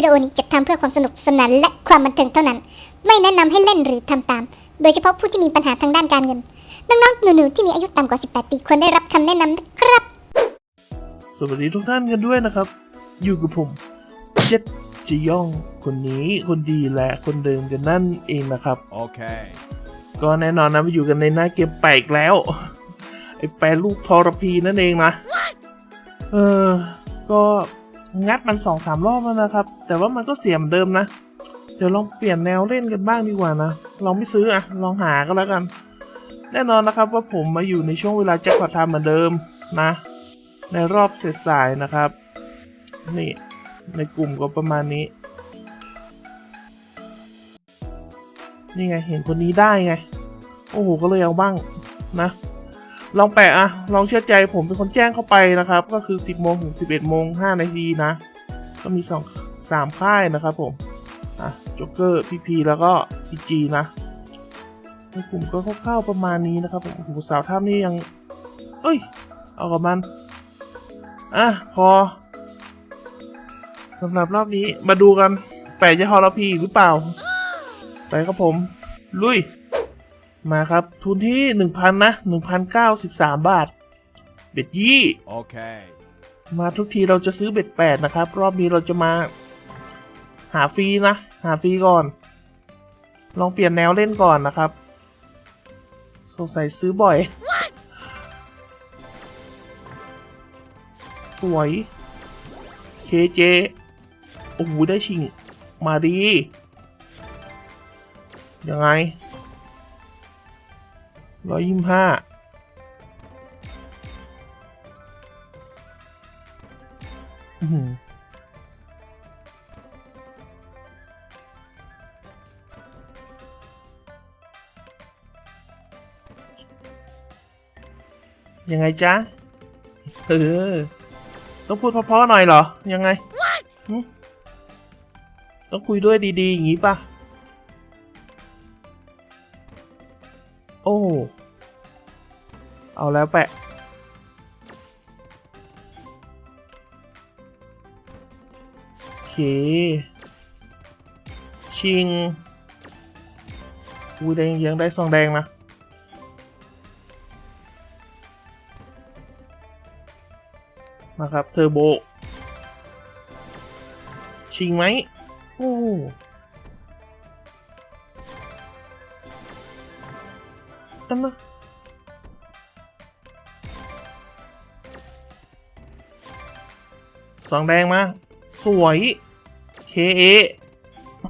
วิดีโอนี้จัดทำเพื่อความสนุกสนานและความบันเทิงเท่านั้น ไม่แนะนำให้เล่นหรือทำตาม โดยเฉพาะผู้ที่มีปัญหาทางด้านการเงิน น้องๆหนูๆที่มีอายุต่ำกว่า 18 ปีควรได้รับคำแนะนำนะครับ สวัสดีทุกท่านกันด้วยนะครับ อยู่กับผมเจ็ดจียอง คนนี้คนดีและคนเดิมกันนั่นเองนะครับ Okay. ก็แน่นอนนะมาอยู่กันในหน้าเกมแปลกแล้ว ไอแปลรูปทรพีนั่นเองนะ เออ ก็ งัดมันสองสามรอบแล้วนะครับ แต่ว่ามันก็เสียมเดิมนะ เดี๋ยวลองเปลี่ยนแนวเล่นกันบ้างดีกว่านะ ลองไม่ซื้ออะลองหาก็แล้วกัน แน่นอนนะครับว่าผมมาอยู่ในช่วงเวลาแจ็คพอตไทม์เหมือนเดิมนะ ในรอบเสร็จสายนะครับ นี่ในกลุ่มก็ประมาณนี้ นี่ไงเห็นคนนี้ได้ไง โอ้โหก็เลยเอาบ้างนะ ลองแปะอะลองเชื่อใจผมเป็นคนแจ้งเข้าไปนะครับ ก็คือ 10โมงถึง11โมง5นาทีนะ ก็มีสองสามค่ายนะครับผมอะจ็อกเกอร์พีพีแล้วก็พีจีนะในกลุ่มก็คร่าวๆประมาณนี้นะครับผมสาวท่ามนี่ยัง เอ้ย เอากับมัน อะ พอสำหรับรอบนี้มาดูกัน แปะจะฮอลพีหรือเปล่า ไปครับผม ลุย มาครับ ทุนที่หนึ่งพันนะหนึ่งพันเก้าสิบสามบาท เบ็ดยี่ Okay. มาทุกทีเราจะซื้อเบ็ดแปดนะครับ รอบนี้เราจะมา หาฟรีนะ หาฟรีก่อน ลองเปลี่ยนแนวเล่นก่อนนะครับ สงสัยซื้อบ่อย สวย เคเจ โอ้โห ได้ชิง มาดี ยังไง ร้อยยี่สิบห้าอยังไงจ๊ะ เออ ต้องพูดเพราะๆหน่อยเหรอ ยังไง ต้องคุยด้วยดี ๆ อย่างนี้ป่ะ แล้วแปะโอเค ชิงอุ้ยแดงยังได้ซองแดงนะมาครับ เทอร์โบ ชิงไหมโอ้อันนะ สองแดงมา สวย เคเอ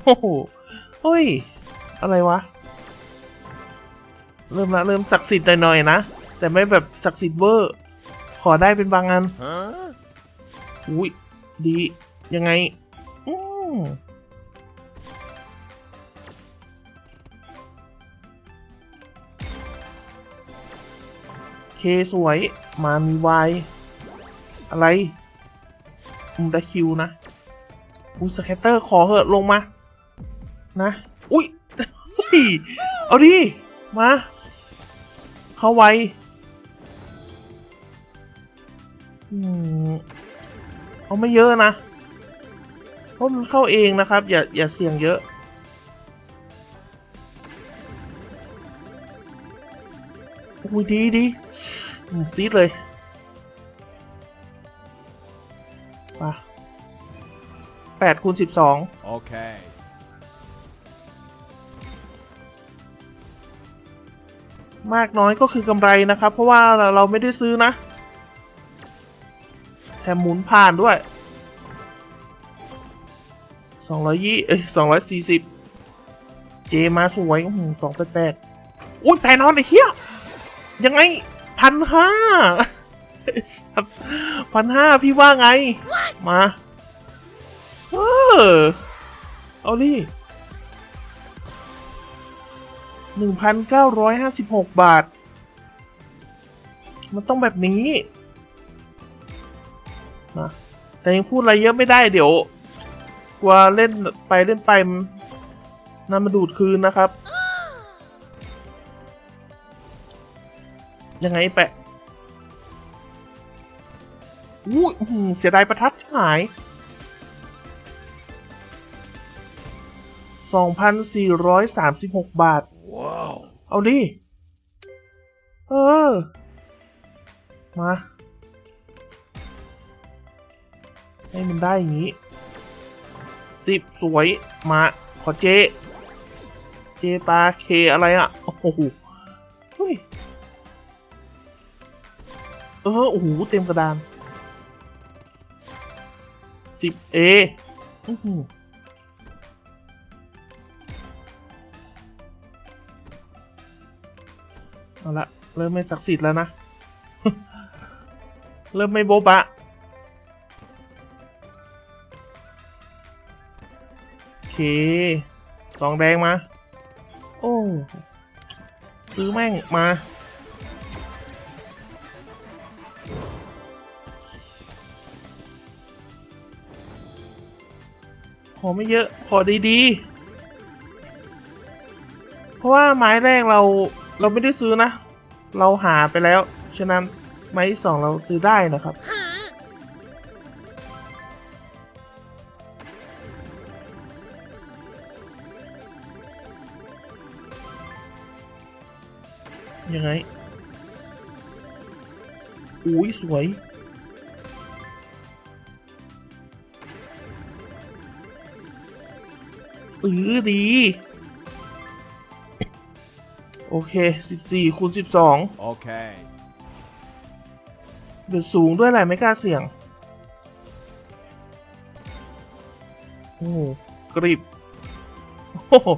โอ้โหเฮ้ย อะไรวะ เริ่มละเริ่มศักดิ์สิทธิ์หน่อยๆนะ แต่ไม่แบบศักดิ์สิทธิ์เวอร์ ขอได้เป็นบางอัน Huh? อุ้ย ดี ยังไง อืมเคสวย มามีวายอะไร อืมได้คิวนะอุ้ยสแคตเตอร์ขอเหอะลงมา นะ อุ้ยเอาดิ มา เข้าไวอืมเอาไม่เยอะนะ เพราะมันเข้าเองนะครับ อย่าอย่าเสี่ยงเยอะ อุ้ยดีดีซีดเลย มาแปดคูณสิบสอง Okay. มากน้อยก็คือกำไรนะครับ เพราะว่าเราไม่ได้ซื้อนะ แถมหมุนผ่านด้วยสองร้อยยี่เอ้ยสองร้อยสี่สิบเจมาสวยสองแปดแปดอุ้ยแพนอนไอ้เหี้ยยังไงพันห้า พันห้าพี่ว่าไง มา เออ เอาดิหนึ่งพันเก้าร้อยห้าสิบหกบาท มันต้องแบบนี้นะแต่ยังพูดอะไรเยอะไม่ได้เดี๋ยว กลัวเล่นไปเล่นไปมันนำมาดูดคืนนะครับ ยังไงแปะ อู้ยอื้อหือเสียดายประทัดหายสองพันสี่ร้อยสามสิบหกบาท Wow. เอาดิ เออ มา ให้มันได้อย่างนี้สิบสวย มา ขอเจ เจปลาเคอะไรอะ โอ้โหเฮ้ย เออ โอ้โห เต็มกระดาน สิบเออื้อหือเอาละเริ่มไม่ศักดิ์สิทธิ์แล้วนะ เริ่มไม่โบบะโอเคสองแดงมา โอ้ ซื้อแม่งมา พอไม่เยอะพอดีๆ เพราะว่าไม้แรกเราเราไม่ได้ซื้อนะ เราหาไปแล้ว ฉะนั้นไม้สองเราซื้อได้นะครับ ยังไงอุ้ยสวย ออดี โอเคสิบสี่คูณสิบสอง Okay. เดือดสูงด้วยแหละไม่กล้าเสี่ยง โอ้โหกริบโอ้โห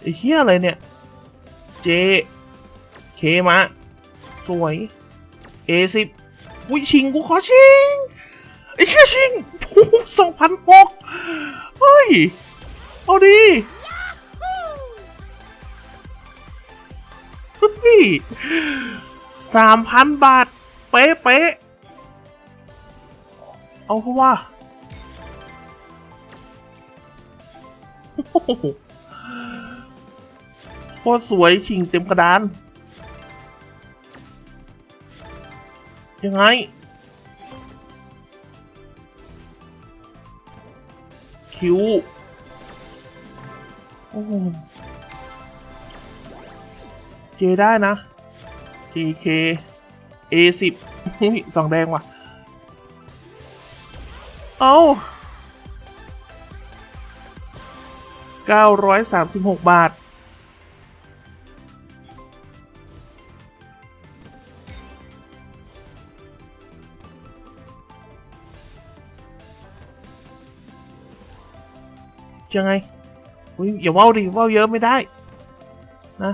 ไอ้เหี้ยอะไรเนี่ย เจ เคมะ สวย เอสิบอุ้ยชิง กูขอชิง ไอ้เหี้ยชิงสองพันหกเฮ้ย เอาดีเฮ้ยสามพันบาท เป๊ะเป๊ะเอาเพราะว่าโคตรสวยชิงเต็มกระดาน ยังไง คิว อ้โหเจได้นะ JK A10 สองแดงว่ะ เอา936 บาท ยังไง อุ้ยอย่าว่าวดิว่าวเยอะไม่ได้ นะ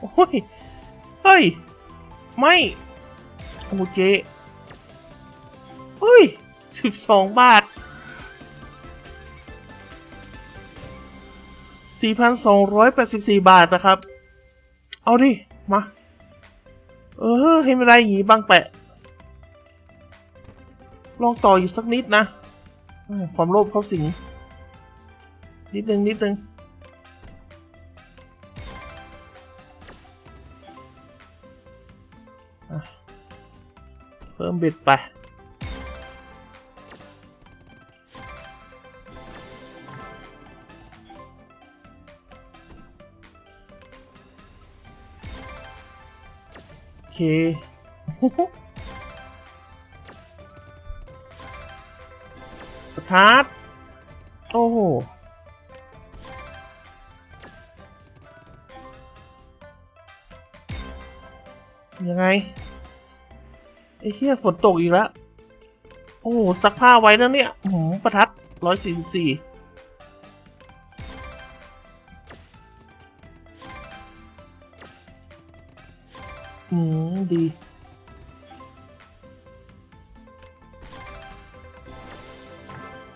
โอ้ยเฮ้ย ไม่โอ้เจเฮ้ยสิบสองบาทสี่พันสองร้อยแปดสิบสี่บาทนะครับ เอาดิ มา เออให้ไม่ได้อย่างงี้บ้างแปะ ลองต่ออีกสักนิดนะ ความโลภเข้าสิง นิดนึงนิดนึงเพิ่มบ็ดไปโอเคประทัดโอ้ ยังไงไอ้เหี้ยฝนตกอีกแล้ว โอ้โหซักผ้าไว้นะเนี่ยหืมประทัดร้อยสี่สิบสี่อืมดี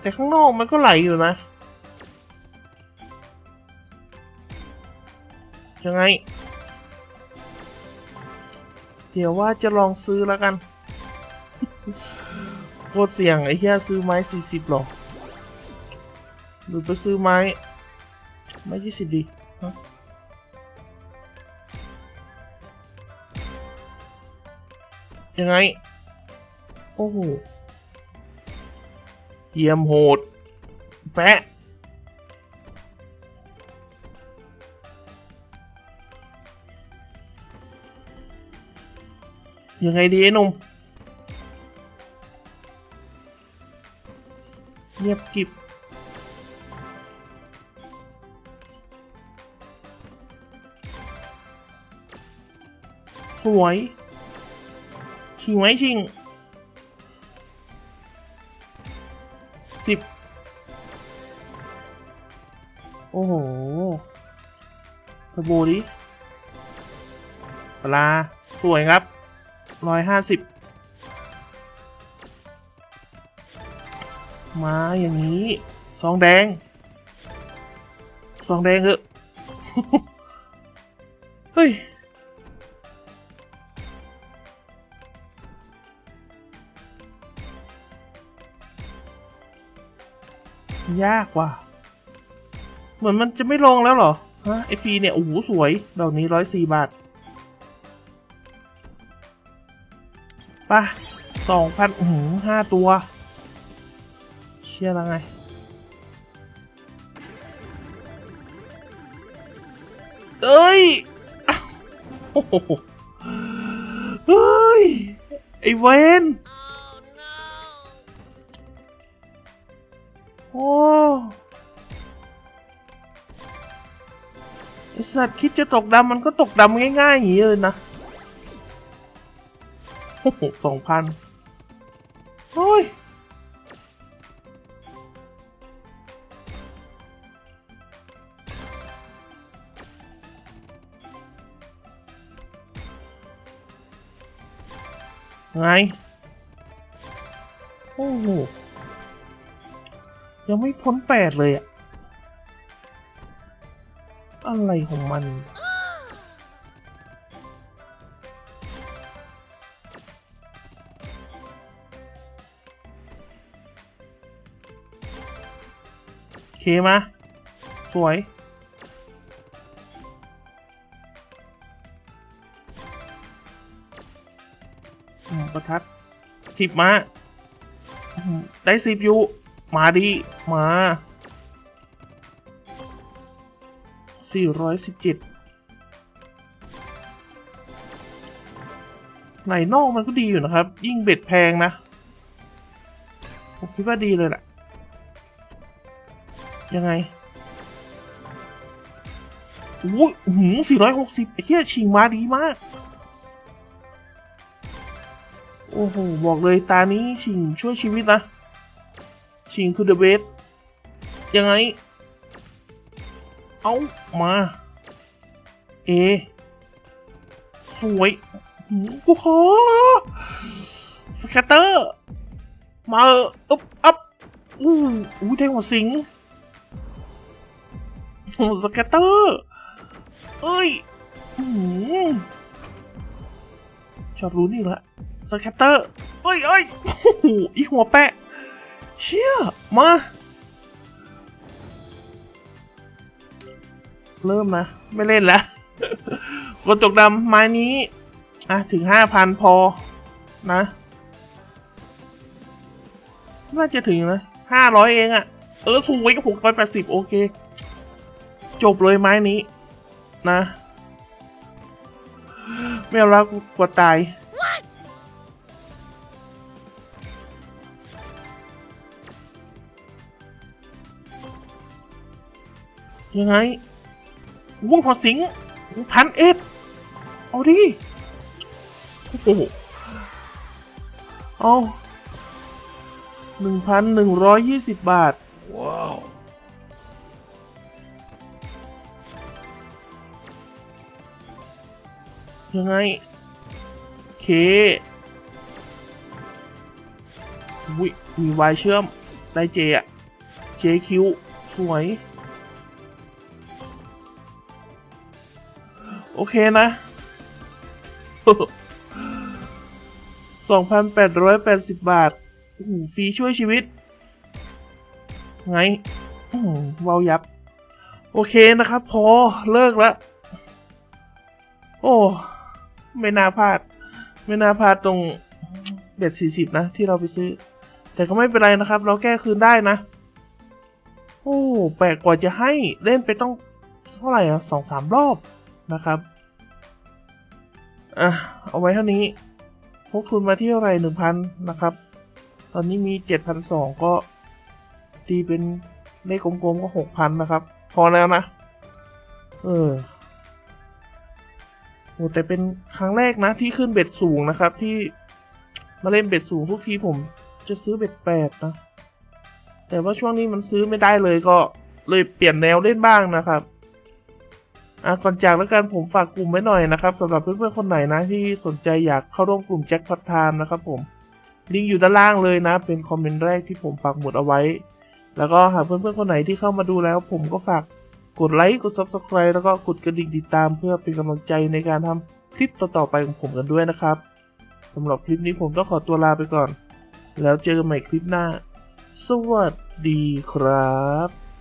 แต่ข้างนอกมันก็ไหลอยู่นะ ยังไง ดี๋ยวว่าจะลองซื้อแล้วกัน โคตรเสี่ยงไอ้เหี้ยซื้อไม้สี่สิบหรอ หรือไปซื้อไม้ ไม้ยี่สิบดีฮะยังไง โอ้โหเยี่ยมโหด แปะ ยังไงดีไอ้นุ่มเงียบกิบสวยชิงไหมชิงสิบโอ้โหกระโบดิปลา สวยครับ ร้อยห้าสิบมาอย่างนี้ซองแดงซองแดงเหอะเฮ้ยยากว่ะ เหมือนมันจะไม่ลงแล้วเหรอ ฮะไอฟีเนี่ย โอ้โห สวยดอกนี้ร้อยสี่บาท ป่ะสองพันอืมห้าตัว เชื่อแล้วไง เอ้ยเฮ้ย ไอเวนโอ้ไอสัตว์คิดจะตกดำมันก็ตกดำง่ายๆอย่างนี้เลยนะ สองพันโอ้ยไง โอ้โห ยังไม่พ้นแปดเลยอะ อะไรของมัน มา สวย ประทัดสิบมา ได้สิบยูมาดี มาสี่ร้อยสิบเจ็ดไหนนอกมันก็ดีอยู่นะครับ ยิ่งเบ็ดแพงนะ ผมคิดว่าดีเลยแหละ ยังไงโอ้ยหืมสี่ร้อยหกสิบไอ้เหี้ยชิงมาดีมาก โอ้โห บอกเลยตานี้ชิงช่วยชีวิตนะ ชิงคือเดอะเบสยังไง เอามา เอ สวยหืมกูขอสแคตเตอร์ มาเอออึ๊บอัพอู้อู้แทงหัวสิง สแคตเตอร์เอ้ยอืมชอบรู้นี่ละสแคตเตอร์เอ้ยเอ้ยโอ้โหอีหัวแปะ เชี่ย มา เริ่มนะ ไม่เล่นแล้วกดตกดำไม้นี้ อะ ถึงห้าพันพอ นะ น่าจะถึงนะห้าร้อยเองอะ่ะ เออ สูงไว้ก็หกร้อยแปดสิบโอเค จบเลยไม้นี้ นะ ไม่เอาแล้วกูกลัวตาย ยังไงวุ้งหัวสิงพันเอ็ดเอาดิ โอ้โหเอาหนึ่งพันหนึ่งร้อยยี่สิบบาท ว้าว ยังไงเควิมีวายเชื่อม ได้เจอะเจคิวสวย โอเคนะสองพันแปดร้อยแปดสิบบาทฟรีช่วยชีวิต ไงเวายับ โอเคนะครับ พอเลิกแล้วโอ้ ไม่น่าพลาด ไม่น่าพลาดตรงเบ็ดสี่สิบนะ ที่เราไปซื้อ แต่ก็ไม่เป็นไรนะครับ เราแก้คืนได้นะ โอ้แปลกกว่าจะให้เล่นไปต้องเท่าไหร่อะสองสามรอบนะครับอะเอาไว้เท่านี้พกทุนมาที่เท่าไหร่หนึ่งพันนะครับ ตอนนี้มีเจ็ดพันสองก็ตีเป็นเลขกลมๆก็หกพันนะครับ พอแล้วนะ เออ โอ้แต่เป็นครั้งแรกนะที่ขึ้นเบ็ดสูงนะครับ ที่มาเล่นเบ็ดสูงทุกทีผมจะซื้อเบ็ดแปดนะ แต่ว่าช่วงนี้มันซื้อไม่ได้เลยก็เลยเปลี่ยนแนวเล่นบ้างนะครับอะก่อนจากแล้วกันผมฝากกลุ่มไว้หน่อยนะครับสำหรับเพื่อนๆคนไหนนะที่สนใจอยากเข้าร่วมกลุ่มแจ็คพอตไทม์นะครับผมลิงก์อยู่ด้านล่างเลยนะ เป็นคอมเมนต์แรกที่ผมปักหมุดเอาไว้ แล้วก็หากเพื่อนๆคนไหนที่เข้ามาดูแล้ว ผมก็ฝาก กดไลค์ กด Subscribe แล้วก็กดกระดิ่งติดตามเพื่อเป็นกำลังใจในการทำคลิปต่อๆไปของผมกันด้วยนะครับสำหรับคลิปนี้ผมต้องขอตัวลาไปก่อน แล้วเจอกันใหม่คลิปหน้า สวัสดีครับ